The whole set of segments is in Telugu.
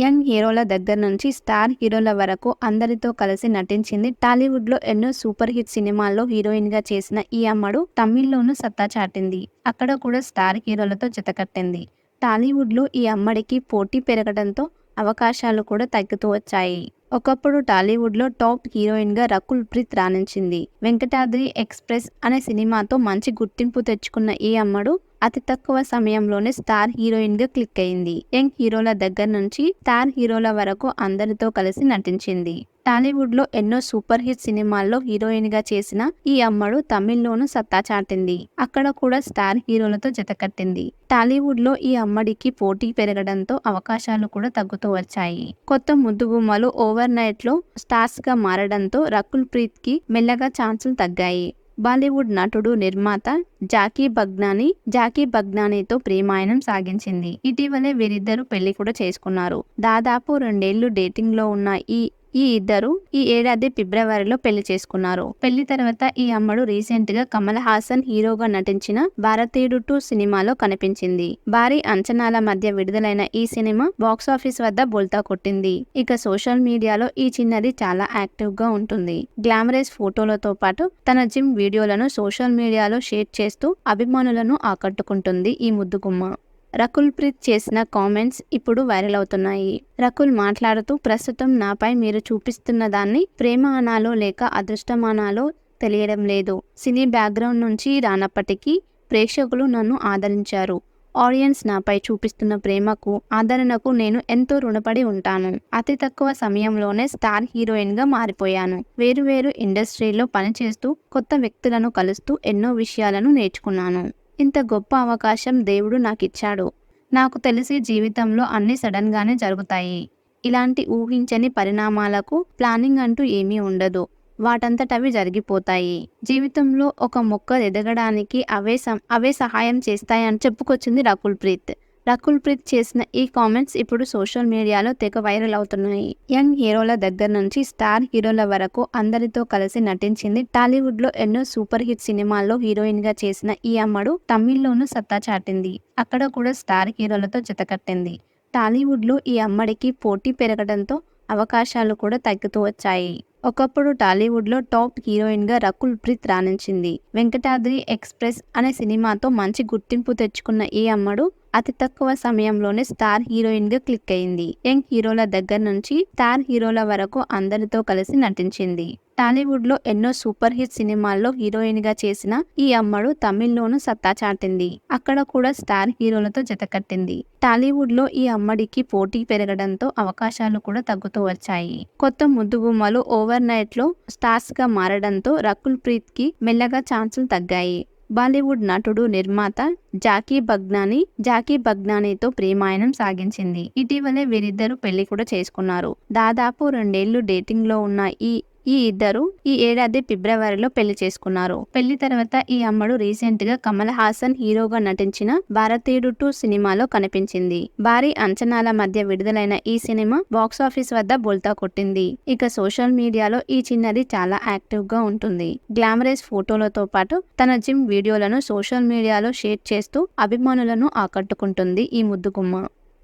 యంగ్ హీరోల దగ్గర నుంచి స్టార్ హీరోల వరకు అందరితో కలిసి నటించింది టాలీవుడ్లో ఎన్నో సూపర్ హిట్ సినిమాల్లో హీరోయిన్గా చేసిన ఈ అమ్మడు తమిళ్ళోనూ సత్తా చాటింది. అక్కడ కూడా స్టార్ హీరోలతో జతకట్టింది. టాలీవుడ్లో ఈ అమ్మడికి పోటీ పెరగడంతో అవకాశాలు కూడా తగ్గుతూ వచ్చాయి. ఒకప్పుడు టాలీవుడ్లో టాప్ హీరోయిన్గా రకుల్ ప్రీత్ రాణించింది. వెంకటాద్రి ఎక్స్ప్రెస్ అనే సినిమాతో మంచి గుర్తింపు తెచ్చుకున్న ఈ అమ్మడు అతి తక్కువ సమయంలోనే స్టార్ హీరోయిన్గా క్లిక్ అయింది. యంగ్ హీరోల దగ్గర నుంచి స్టార్ హీరోల వరకు అందరితో కలిసి నటించింది. టాలీవుడ్లో ఎన్నో సూపర్ హిట్ సినిమాల్లో హీరోయిన్గా చేసిన ఈ అమ్మడు తమిళ్ళోనూ సత్తా చాటింది. అక్కడ కూడా స్టార్ హీరోలతో జతకట్టింది టాలీవుడ్లో ఈ అమ్మడికి పోటీ పెరగడంతో అవకాశాలు కూడా తగ్గుతూ వచ్చాయి. కొత్త ముద్దుగుమ్మలు ఓవర్ నైట్లో స్టార్స్గా మారడంతో రకుల్ ప్రీత్కి మెల్లగా ఛాన్సులు తగ్గాయి. బాలీవుడ్ నటుడు నిర్మాత జాకీ బగ్నాని జాకీ బగ్నానీతో ప్రేమాయణం సాగించింది. ఇటీవలే వీరిద్దరూ పెళ్ళి కూడా చేసుకున్నారు. దాదాపు రెండేళ్ళు డేటింగ్లో ఉన్న ఈ ఈ ఇద్దరు ఈ ఏడాది ఫిబ్రవరిలో పెళ్ళి చేసుకున్నారు. పెళ్ళి తర్వాత ఈ అమ్మడు రీసెంట్గా కమల్ హాసన్ హీరోగా నటించిన భారతీయుడు టూ సినిమాలో కనిపించింది. భారీ అంచనాల మధ్య విడుదలైన ఈ సినిమా బాక్సాఫీస్ వద్ద బోల్తా కొట్టింది. ఇక సోషల్ మీడియాలో ఈ చిన్నది చాలా యాక్టివ్గా ఉంటుంది. గ్లామరస్ ఫోటోలతో పాటు తన జిమ్ వీడియోలను సోషల్ మీడియాలో షేర్ చేస్తూ అభిమానులను ఆకట్టుకుంటుంది ఈ ముద్దుగుమ్మ. రకుల్ ప్రీత్ చేసిన కామెంట్స్ ఇప్పుడు వైరల్ అవుతున్నాయి. రకుల్ మాట్లాడుతూ ప్రస్తుతం నాపై మీరు చూపిస్తున్న దాన్ని ప్రేమ అనాలో లేక అదృష్టమానాలో తెలియడం లేదు. సినీ బ్యాక్గ్రౌండ్ నుంచి రానప్పటికీ ప్రేక్షకులు నన్ను ఆదరించారు. ఆడియన్స్ నాపై చూపిస్తున్న ప్రేమకు ఆదరణకు నేను ఎంతో రుణపడి ఉంటాను. అతి తక్కువ సమయంలోనే స్టార్ హీరోయిన్గా మారిపోయాను. వేరు వేరు ఇండస్ట్రీలో పనిచేస్తూ కొత్త వ్యక్తులను కలుస్తూ ఎన్నో విషయాలను నేర్చుకున్నాను. ఇంత గొప్ప అవకాశం దేవుడు నాకిచ్చాడు. నాకు తెలిసి జీవితంలో అన్ని సడన్గానే జరుగుతాయి. ఇలాంటి ఊహించని పరిణామాలకు ప్లానింగ్ అంటూ ఏమీ ఉండదు. వాటంతటవి జరిగిపోతాయి. జీవితంలో ఒక మొక్క ఎదగడానికి అవే సం- అవే సహాయం చేస్తాయని చెప్పుకొచ్చింది రకుల్ ప్రీత్. రకుల్ ప్రీత్ చేసిన ఈ కామెంట్స్ ఇప్పుడు సోషల్ మీడియాలో తెగ వైరల్ అవుతున్నాయి. యంగ్ హీరోల దగ్గర నుంచి స్టార్ హీరోల వరకు అందరితో కలిసి నటించింది టాలీవుడ్లో ఎన్నో సూపర్ హిట్ సినిమాల్లో హీరోయిన్గా చేసిన ఈ అమ్మడు తమిళ్ళోనూ సత్తా చాటింది. అక్కడ కూడా స్టార్ హీరోలతో జతకట్టింది. టాలీవుడ్లో ఈ అమ్మడికి పోటీ పెరగడంతో అవకాశాలు కూడా తగ్గుతూ వచ్చాయి. ఒకప్పుడు టాలీవుడ్లో టాప్ హీరోయిన్గా రకుల్ ప్రీత్ రాణించింది. వెంకటాద్రి ఎక్స్ప్రెస్ అనే సినిమాతో మంచి గుర్తింపు తెచ్చుకున్న ఈ అమ్మడు అతి తక్కువ సమయంలోనే స్టార్ హీరోయిన్గా క్లిక్ అయింది. యంగ్ హీరోల దగ్గర నుంచి స్టార్ హీరోల వరకు అందరితో కలిసి నటించింది. టాలీవుడ్లో ఎన్నో సూపర్ హిట్ సినిమాల్లో హీరోయిన్గా చేసిన ఈ అమ్మడు తమిళ్ళోనూ సత్తా చాటింది. అక్కడ కూడా స్టార్ హీరోలతో జతకట్టింది టాలీవుడ్లో ఈ అమ్మడికి పోటీ పెరగడంతో అవకాశాలు కూడా తగ్గుతూ వచ్చాయి. కొత్త ముద్దుగుమ్మలు ఓవర్ నైట్లో స్టార్స్గా మారడంతో రకుల్ ప్రీత్కి మెల్లగా ఛాన్సులు తగ్గాయి. బాలీవుడ్ నటుడు నిర్మాత జాకీ బగ్నాని జాకీ బగ్నానీతో ప్రేమాయణం సాగించింది. ఇటీవలే వీరిద్దరూ పెళ్ళి కూడా చేసుకున్నారు. దాదాపు రెండేళ్ళు డేటింగ్లో ఉన్న ఈ ఈ ఇద్దరు ఈ ఏడాది ఫిబ్రవరిలో పెళ్ళి చేసుకున్నారు. పెళ్ళి తర్వాత ఈ అమ్మడు రీసెంట్గా కమల్ హాసన్ హీరోగా నటించిన భారతీయుడు టూ సినిమాలో కనిపించింది. భారీ అంచనాల మధ్య విడుదలైన ఈ సినిమా బాక్సాఫీస్ వద్ద బోల్తా కొట్టింది. ఇక సోషల్ మీడియాలో ఈ చిన్నది చాలా యాక్టివ్గా ఉంటుంది. గ్లామరస్ ఫోటోలతో పాటు తన జిమ్ వీడియోలను సోషల్ మీడియాలో షేర్ చేస్తూ అభిమానులను ఆకట్టుకుంటుంది ఈ ముద్దుగుమ్మ.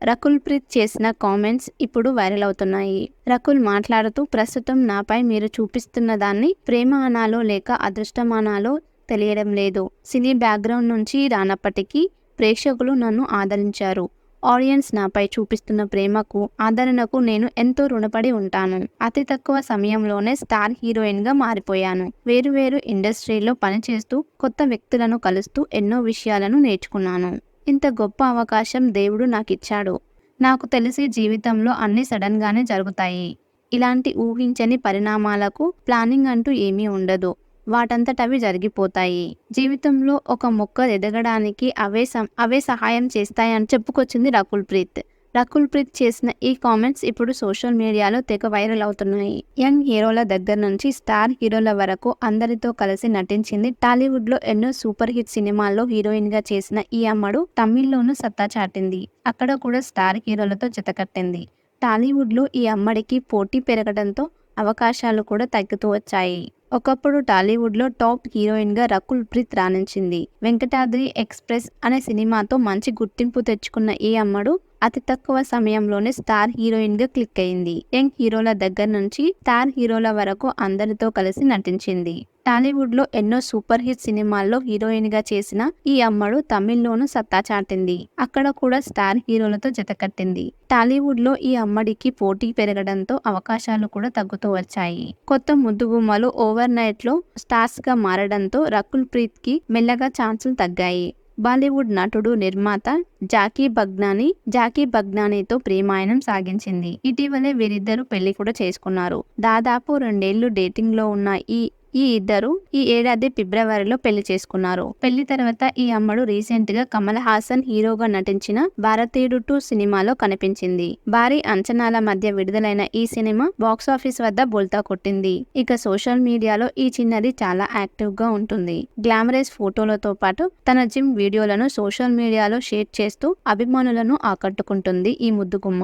రకుల్ ప్రీత్ చేసిన కామెంట్స్ ఇప్పుడు వైరల్ అవుతున్నాయి. రకుల్ మాట్లాడుతూ ప్రస్తుతం నాపై మీరు చూపిస్తున్న దాన్ని ప్రేమ అనాలో లేక అదృష్టమానాలో తెలియడం లేదు. సినీ బ్యాక్గ్రౌండ్ నుంచి రానప్పటికీ ప్రేక్షకులు నన్ను ఆదరించారు. ఆడియన్స్ నాపై చూపిస్తున్న ప్రేమకు ఆదరణకు నేను ఎంతో రుణపడి ఉంటాను. అతి తక్కువ సమయంలోనే స్టార్ హీరోయిన్గా మారిపోయాను. వేరు వేరు ఇండస్ట్రీలో పనిచేస్తూ కొత్త వ్యక్తులను కలుస్తూ ఎన్నో విషయాలను నేర్చుకున్నాను. ఇంత గొప్ప అవకాశం దేవుడు నాకిచ్చాడు. నాకు తెలిసి జీవితంలో అన్ని సడన్ గానే జరుగుతాయి. ఇలాంటి ఊహించని పరిణామాలకు ప్లానింగ్ అంటూ ఏమీ ఉండదు. వాటంతటవి జరిగిపోతాయి. జీవితంలో ఒక మొక్క ఎదగడానికి అవే సం- అవే సహాయం చేస్తాయని చెప్పుకొచ్చింది రకుల్ ప్రీత్ రకుల్ ప్రీత్ చేసిన ఈ కామెంట్స్ ఇప్పుడు సోషల్ మీడియాలో తెగ వైరల్ అవుతున్నాయి. యంగ్ హీరోల దగ్గర నుంచి స్టార్ హీరోల వరకు అందరితో కలిసి నటించింది టాలీవుడ్లో ఎన్నో సూపర్ హిట్ సినిమాల్లో హీరోయిన్గా చేసిన ఈ అమ్మడు తమిళ్ళోనూ సత్తా చాటింది. అక్కడ కూడా స్టార్ హీరోలతో జతకట్టింది. టాలీవుడ్లో ఈ అమ్మడికి పోటీ పెరగడంతో అవకాశాలు కూడా తగ్గుతూ వచ్చాయి. ఒకప్పుడు టాలీవుడ్లో టాప్ హీరోయిన్గా రకుల్ ప్రీత్ రాణించింది. వెంకటాద్రి ఎక్స్ప్రెస్ అనే సినిమాతో మంచి గుర్తింపు తెచ్చుకున్న ఈ అమ్మడు అతి తక్కువ సమయంలోనే స్టార్ హీరోయిన్గా క్లిక్ అయింది. యంగ్ హీరోల దగ్గర నుంచి స్టార్ హీరోల వరకు అందరితో కలిసి నటించింది. టాలీవుడ్లో ఎన్నో సూపర్ హిట్ సినిమాల్లో హీరోయిన్గా చేసిన ఈ అమ్మడు తమిళ్ళోనూ సత్తా చాటింది. అక్కడ కూడా స్టార్ హీరోలతో జతకట్టింది టాలీవుడ్లో ఈ అమ్మడికి పోటీ పెరగడంతో అవకాశాలు కూడా తగ్గుతూ వచ్చాయి. కొత్త ముద్దుగుమ్మలు ఓవర్ నైట్లో స్టార్స్గా మారడంతో రకుల్ ప్రీత్కి మెల్లగా ఛాన్సులు తగ్గాయి. బాలీవుడ్ నటుడు నిర్మాత జాకీ బగ్నాని జాకీ బగ్నానీతో ప్రేమాయణం సాగించింది. ఇటీవలే వీరిద్దరూ పెళ్ళి కూడా చేసుకున్నారు. దాదాపు రెండేళ్ళు డేటింగ్లో ఉన్న ఈ ఈ ఇద్దరు ఈ ఏడాది ఫిబ్రవరిలో పెళ్ళి చేసుకున్నారు. పెళ్ళి తర్వాత ఈ అమ్మడు రీసెంట్గా కమల్ హాసన్ హీరోగా నటించిన భారతీయుడు టూ సినిమాలో కనిపించింది. భారీ అంచనాల మధ్య విడుదలైన ఈ సినిమా బాక్సాఫీస్ వద్ద బోల్తా కొట్టింది. ఇక సోషల్ మీడియాలో ఈ చిన్నది చాలా యాక్టివ్గా ఉంటుంది. గ్లామరస్ ఫోటోలతో పాటు తన జిమ్ వీడియోలను సోషల్ మీడియాలో షేర్ చేస్తూ అభిమానులను ఆకట్టుకుంటుంది ఈ ముద్దుగుమ్మ.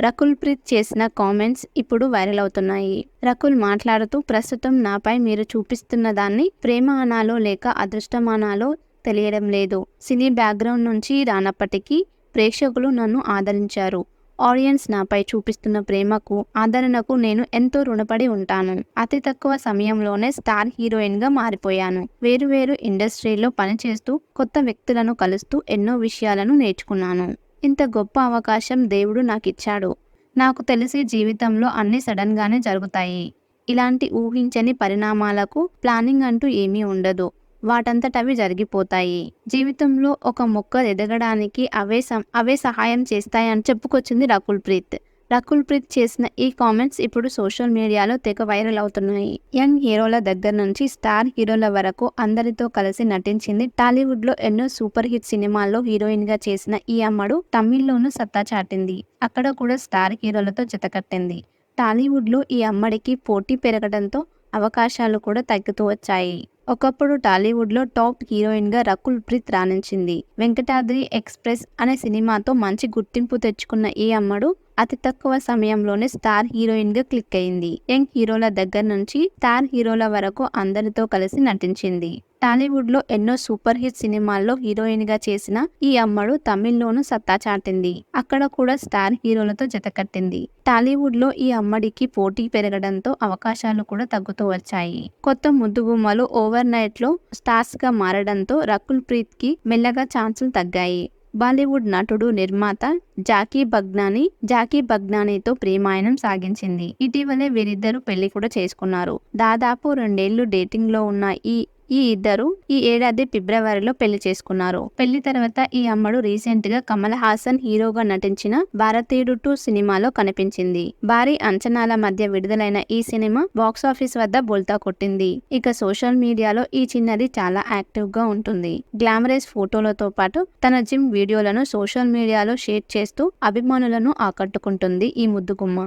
రకుల్ ప్రీత్ చేసిన కామెంట్స్ ఇప్పుడు వైరల్ అవుతున్నాయి. రకుల్ మాట్లాడుతూ ప్రస్తుతం నాపై మీరు చూపిస్తున్న దాన్ని ప్రేమ అనాలో లేక అదృష్టమానాలో తెలియడం లేదు. సినీ బ్యాక్గ్రౌండ్ నుంచి రానప్పటికీ ప్రేక్షకులు నన్ను ఆదరించారు. ఆడియన్స్ నాపై చూపిస్తున్న ప్రేమకు ఆదరణకు నేను ఎంతో రుణపడి ఉంటాను. అతి తక్కువ సమయంలోనే స్టార్ హీరోయిన్గా మారిపోయాను. వేరువేరు ఇండస్ట్రీలో పనిచేస్తూ కొత్త వ్యక్తులను కలుస్తూ ఎన్నో విషయాలను నేర్చుకున్నాను. ఇంత గొప్ప అవకాశం దేవుడు నాకిచ్చాడు. నాకు తెలిసి జీవితంలో అన్ని సడన్గానే జరుగుతాయి. ఇలాంటి ఊహించని పరిణామాలకు ప్లానింగ్ అంటూ ఏమీ ఉండదు. వాటంతటవి జరిగిపోతాయి. జీవితంలో ఒక మొక్క ఎదగడానికి అవే సం అవే సహాయం చేస్తాయని చెప్పుకొచ్చింది రకుల్ ప్రీత్ రకుల్ ప్రీత్ చేసిన ఈ కామెంట్స్ ఇప్పుడు సోషల్ మీడియాలో తెగ వైరల్ అవుతున్నాయి. యంగ్ హీరోల దగ్గర నుంచి స్టార్ హీరోల వరకు అందరితో కలిసి నటించింది టాలీవుడ్లో ఎన్నో సూపర్ హిట్ సినిమాల్లో హీరోయిన్గా చేసిన ఈ అమ్మడు తమిళ్ళోనూ సత్తా చాటింది. అక్కడ కూడా స్టార్ హీరోలతో జతకట్టింది. టాలీవుడ్లో ఈ అమ్మడికి పోటీ పెరగడంతో అవకాశాలు కూడా తగ్గుతూ వచ్చాయి. ఒకప్పుడు టాలీవుడ్లో టాప్ హీరోయిన్గా రకుల్ ప్రీత్ రాణించింది. వెంకటాద్రి ఎక్స్ప్రెస్ అనే సినిమాతో మంచి గుర్తింపు తెచ్చుకున్న ఈ అమ్మడు అతి తక్కువ సమయంలోనే స్టార్ హీరోయిన్గా క్లిక్ అయింది. యంగ్ హీరోల దగ్గర నుంచి స్టార్ హీరోల వరకు అందరితో కలిసి నటించింది. టాలీవుడ్లో ఎన్నో సూపర్ హిట్ సినిమాల్లో హీరోయిన్గా చేసిన ఈ అమ్మడు తమిళ్ళోనూ సత్తా చాటింది. అక్కడ కూడా స్టార్ హీరోలతో జతకట్టింది టాలీవుడ్లో ఈ అమ్మడికి పోటీ పెరగడంతో అవకాశాలు కూడా తగ్గుతూ వచ్చాయి. కొత్త ముద్దుగుమ్మలు ఓవర్ నైట్లో స్టార్స్గా మారడంతో రకుల్ ప్రీత్కి మెల్లగా ఛాన్సులు తగ్గాయి. బాలీవుడ్ నటుడు నిర్మాత జాకీ బగ్నాని జాకీ బగ్నానితో ప్రేమాయణం సాగించింది. ఇటీవలే వీరిద్దరూ పెళ్ళి కూడా చేసుకున్నారు. దాదాపు రెండేళ్ళు డేటింగ్లో ఉన్న ఈ ఈ ఇద్దరు ఈ ఏడాది ఫిబ్రవరిలో పెళ్ళి చేసుకున్నారు. పెళ్ళి తర్వాత ఈ అమ్మడు రీసెంట్గా కమల్ హాసన్ హీరోగా నటించిన భారతీయుడు టూ సినిమాలో కనిపించింది. భారీ అంచనాల మధ్య విడుదలైన ఈ సినిమా బాక్స్ ఆఫీస్ వద్ద బోల్తా కొట్టింది. ఇక సోషల్ మీడియాలో ఈ చిన్నది చాలా యాక్టివ్గా ఉంటుంది. గ్లామరస్ ఫోటోలతో పాటు తన జిమ్ వీడియోలను సోషల్ మీడియాలో షేర్ చేస్తూ అభిమానులను ఆకట్టుకుంటుంది ఈ ముద్దుగుమ్మ.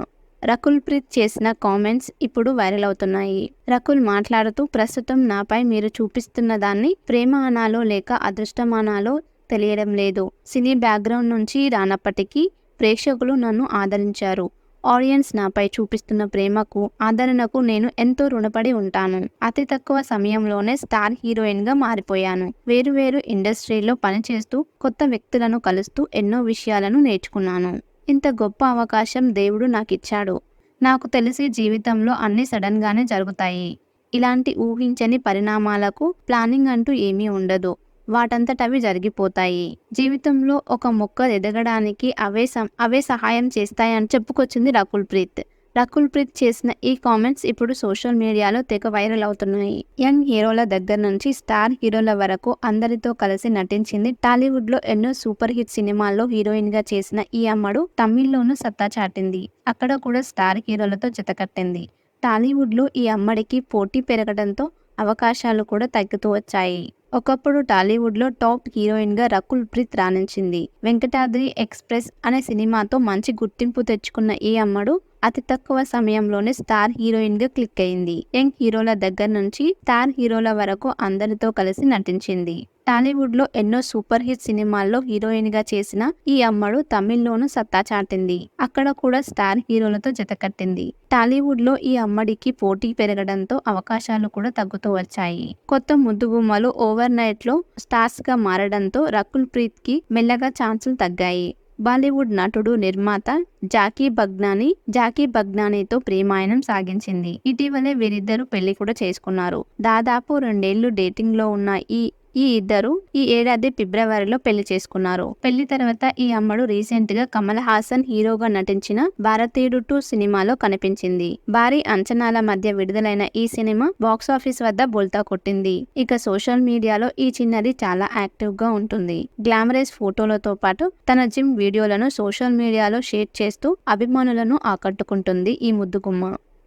రకుల్ ప్రీత్ చేసిన కామెంట్స్ ఇప్పుడు వైరల్ అవుతున్నాయి. రకుల్ మాట్లాడుతూ ప్రస్తుతం నాపై మీరు చూపిస్తున్న దాన్ని ప్రేమ అనాలో లేక అదృష్టమానాలో తెలియడం లేదు. సినీ బ్యాక్గ్రౌండ్ నుంచి రానప్పటికీ ప్రేక్షకులు నన్ను ఆదరించారు. ఆడియన్స్ నాపై చూపిస్తున్న ప్రేమకు ఆదరణకు నేను ఎంతో రుణపడి ఉంటాను. అతి తక్కువ సమయంలోనే స్టార్ హీరోయిన్గా మారిపోయాను. వేరువేరు ఇండస్ట్రీలో పనిచేస్తూ కొత్త వ్యక్తులను కలుస్తూ ఎన్నో విషయాలను నేర్చుకున్నాను. ఇంత గొప్ప అవకాశం దేవుడు నాకిచ్చాడు. నాకు తెలిసి జీవితంలో అన్ని సడన్గానే జరుగుతాయి. ఇలాంటి ఊహించని పరిణామాలకు ప్లానింగ్ అంటూ ఏమీ ఉండదు. వాటంతటవి జరిగిపోతాయి. జీవితంలో ఒక మొక్క ఎదగడానికి అవే సం అవే సహాయం చేస్తాయని చెప్పుకొచ్చింది రకుల్ ప్రీత్ రకుల్ ప్రీత్ చేసిన ఈ కామెంట్స్ ఇప్పుడు సోషల్ మీడియాలో తెగ వైరల్ అవుతున్నాయి. యంగ్ హీరోల దగ్గర నుంచి స్టార్ హీరోల వరకు అందరితో కలిసి నటించింది టాలీవుడ్లో ఎన్నో సూపర్ హిట్ సినిమాల్లో హీరోయిన్గా చేసిన ఈ అమ్మడు తమిళ్ళోనూ సత్తా చాటింది. అక్కడ కూడా స్టార్ హీరోలతో జతకట్టింది టాలీవుడ్లో ఈ అమ్మడికి పోటీ పెరగడంతో అవకాశాలు కూడా తగ్గుతూ వచ్చాయి. ఒకప్పుడు టాలీవుడ్లో టాప్ హీరోయిన్గా రకుల్ ప్రీత్ రాణించింది. వెంకటాద్రి ఎక్స్ప్రెస్ అనే సినిమాతో మంచి గుర్తింపు తెచ్చుకున్న ఈ అమ్మడు అతి తక్కువ సమయంలోనే స్టార్ హీరోయిన్గా క్లిక్ అయింది. యంగ్ హీరోల దగ్గర నుంచి స్టార్ హీరోల వరకు అందరితో కలిసి నటించింది. టాలీవుడ్లో ఎన్నో సూపర్ హిట్ సినిమాల్లో హీరోయిన్గా చేసిన ఈ అమ్మడు తమిళ్ళోనూ సత్తా చాటింది. అక్కడ కూడా స్టార్ హీరోలతో జతకట్టింది టాలీవుడ్లో ఈ అమ్మడికి పోటీ పెరగడంతో అవకాశాలు కూడా తగ్గుతూ వచ్చాయి. కొత్త ముద్దుగుమ్మలు ఓవర్ నైట్లో స్టార్స్గా మారడంతో రకుల్ ప్రీత్కి మెల్లగా ఛాన్సులు తగ్గాయి. బాలీవుడ్ నటుడు నిర్మాత జాకీ బగ్నాని జాకీ బగ్నానితో ప్రేమాయణం సాగించింది. ఇటీవలే వీరిద్దరూ పెళ్ళి కూడా చేసుకున్నారు. దాదాపు రెండేళ్ళు డేటింగ్లో ఉన్న ఈ ఈ ఇద్దరు ఈ ఏడాది ఫిబ్రవరిలో పెళ్ళి చేసుకున్నారు. పెళ్ళి తర్వాత ఈ అమ్మడు రీసెంట్గా కమల్ హాసన్ హీరోగా నటించిన భారతీయుడు టూ సినిమాలో కనిపించింది. భారీ అంచనాల మధ్య విడుదలైన ఈ సినిమా బాక్సాఫీస్ వద్ద బోల్తా కొట్టింది. ఇక సోషల్ మీడియాలో ఈ చిన్నది చాలా యాక్టివ్గా ఉంటుంది. గ్లామరస్ ఫోటోలతో పాటు తన జిమ్ వీడియోలను సోషల్ మీడియాలో షేర్ చేస్తూ అభిమానులను ఆకట్టుకుంటుంది ఈ ముద్దుగుమ్మ.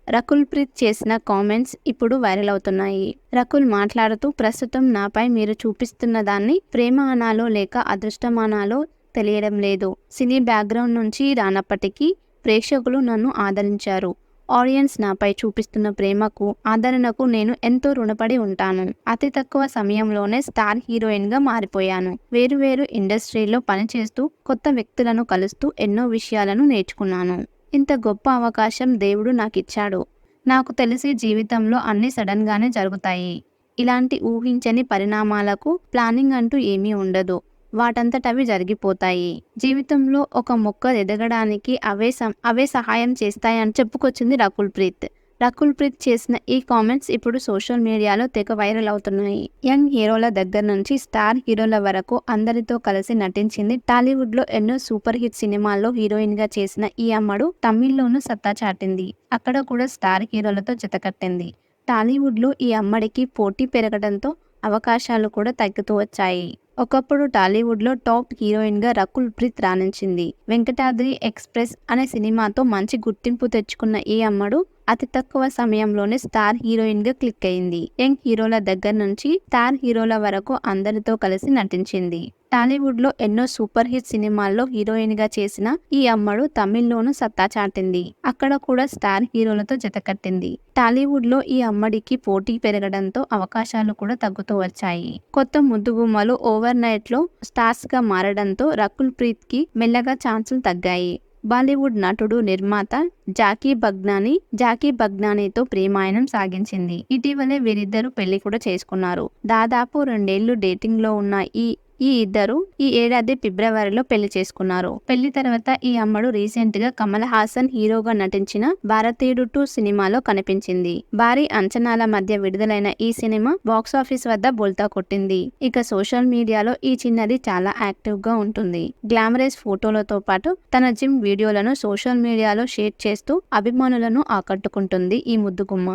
రకుల్ ప్రీత్ చేసిన కామెంట్స్ ఇప్పుడు వైరల్ అవుతున్నాయి. రకుల్ మాట్లాడుతూ ప్రస్తుతం నాపై మీరు చూపిస్తున్న దాన్ని ప్రేమ అనాలో లేక అదృష్టమానాలో తెలియడం లేదు. సినీ బ్యాక్గ్రౌండ్ నుంచి రానప్పటికీ ప్రేక్షకులు నన్ను ఆదరించారు. ఆడియన్స్ నాపై చూపిస్తున్న ప్రేమకు ఆదరణకు నేను ఎంతో రుణపడి ఉంటాను. అతి తక్కువ సమయంలోనే స్టార్ హీరోయిన్గా మారిపోయాను. మారిపోయాను వేరువేరు ఇండస్ట్రీలో పనిచేస్తూ కొత్త వ్యక్తులను కలుస్తూ ఎన్నో విషయాలను నేర్చుకున్నాను. ఇంత గొప్ప అవకాశం దేవుడు నాకిచ్చాడు. నాకు తెలిసి జీవితంలో అన్ని సడన్గానే జరుగుతాయి. ఇలాంటి ఊహించని పరిణామాలకు ప్లానింగ్ అంటూ ఏమీ ఉండదు. వాటంతటవి జరిగిపోతాయి. జీవితంలో ఒక మొక్క ఎదగడానికి అవే సం- అవే సహాయం చేస్తాయని చెప్పుకొచ్చింది రకుల్ ప్రీత్ రకుల్ ప్రీత్ చేసిన ఈ కామెంట్స్ ఇప్పుడు సోషల్ మీడియాలో తెగ వైరల్ అవుతున్నాయి. యంగ్ హీరోల దగ్గర నుంచి స్టార్ హీరోల వరకు అందరితో కలిసి నటించింది టాలీవుడ్లో ఎన్నో సూపర్ హిట్ సినిమాల్లో హీరోయిన్గా చేసిన ఈ అమ్మడు తమిళ్ళోనూ సత్తా చాటింది. అక్కడ కూడా స్టార్ హీరోలతో జతకట్టింది. టాలీవుడ్లో ఈ అమ్మడికి పోటీ పెరగడంతో అవకాశాలు కూడా తగ్గుతూ వచ్చాయి. ఒకప్పుడు టాలీవుడ్లో టాప్ హీరోయిన్గా రకుల్ ప్రీత్ రాణించింది. వెంకటాద్రి ఎక్స్ప్రెస్ అనే సినిమాతో మంచి గుర్తింపు తెచ్చుకున్న ఈ అమ్మడు అతి తక్కువ సమయంలోనే స్టార్ హీరోయిన్గా క్లిక్ అయింది. యంగ్ హీరోల దగ్గర నుంచి స్టార్ హీరోల వరకు అందరితో కలిసి నటించింది. టాలీవుడ్లో ఎన్నో సూపర్ హిట్ సినిమాల్లో హీరోయిన్గా చేసిన ఈ అమ్మడు తమిళ్ళోనూ సత్తా చాటింది. అక్కడ కూడా స్టార్ హీరోలతో జతకట్టింది టాలీవుడ్లో ఈ అమ్మడికి పోటీ పెరగడంతో అవకాశాలు కూడా తగ్గుతూ వచ్చాయి. కొత్త ముద్దుగుమ్మలు ఓవర్ నైట్లో స్టార్స్గా మారడంతో రకుల్ ప్రీత్కి మెల్లగా ఛాన్సులు తగ్గాయి. బాలీవుడ్ నటుడు నిర్మాత జాకీ బగ్నాని జాకీ బగ్నానితో ప్రేమాయణం సాగించింది. ఇటీవలే వీరిద్దరూ పెళ్ళి కూడా చేసుకున్నారు. దాదాపు రెండేళ్ళు డేటింగ్లో ఉన్న ఈ ఈ ఇద్దరు ఈ ఏడాది ఫిబ్రవరిలో పెళ్ళి చేసుకున్నారు. పెళ్ళి తర్వాత ఈ అమ్మడు రీసెంట్గా కమల్ హాసన్ హీరోగా నటించిన భారతీయుడు టూ సినిమాలో కనిపించింది. భారీ అంచనాల మధ్య విడుదలైన ఈ సినిమా బాక్సాఫీస్ వద్ద బోల్తా కొట్టింది. ఇక సోషల్ మీడియాలో ఈ చిన్నది చాలా యాక్టివ్గా ఉంటుంది. గ్లామరస్ ఫోటోలతో పాటు తన జిమ్ వీడియోలను సోషల్ మీడియాలో షేర్ చేస్తూ అభిమానులను ఆకట్టుకుంటుంది ఈ ముద్దుగుమ్మ.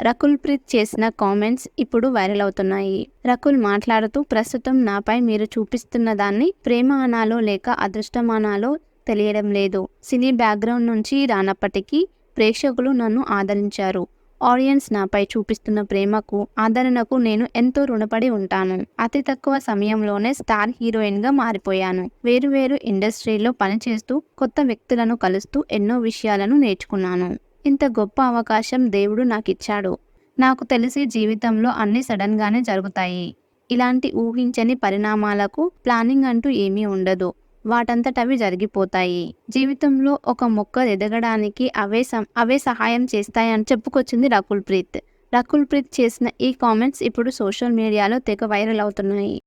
రకుల్ ప్రీత్ చేసిన కామెంట్స్ ఇప్పుడు వైరల్ అవుతున్నాయి. రకుల్ మాట్లాడుతూ ప్రస్తుతం నాపై మీరు చూపిస్తున్న దాన్ని ప్రేమ అనాలో లేక అదృష్టమానాలో తెలియడం లేదు. సినీ బ్యాక్గ్రౌండ్ నుంచి రానప్పటికీ ప్రేక్షకులు నన్ను ఆదరించారు. ఆడియన్స్ నాపై చూపిస్తున్న ప్రేమకు ఆదరణకు నేను ఎంతో రుణపడి ఉంటాను. అతి తక్కువ సమయంలోనే స్టార్ హీరోయిన్గా మారిపోయాను వేరువేరు ఇండస్ట్రీలో పనిచేస్తూ కొత్త వ్యక్తులను కలుస్తూ ఎన్నో విషయాలను నేర్చుకున్నాను. ఇంత గొప్ప అవకాశం దేవుడు నాకిచ్చాడు. నాకు తెలిసి జీవితంలో అన్ని సడన్గానే జరుగుతాయి. ఇలాంటి ఊహించని పరిణామాలకు ప్లానింగ్ అంటూ ఏమీ ఉండదు. వాటంతటవి జరిగిపోతాయి. జీవితంలో ఒక మొక్క ఎదగడానికి అవే సం- అవే సహాయం చేస్తాయని చెప్పుకొచ్చింది రకుల్ ప్రీత్ రకుల్ ప్రీత్ చేసిన ఈ కామెంట్స్ ఇప్పుడు సోషల్ మీడియాలో తెగ వైరల్ అవుతున్నాయి.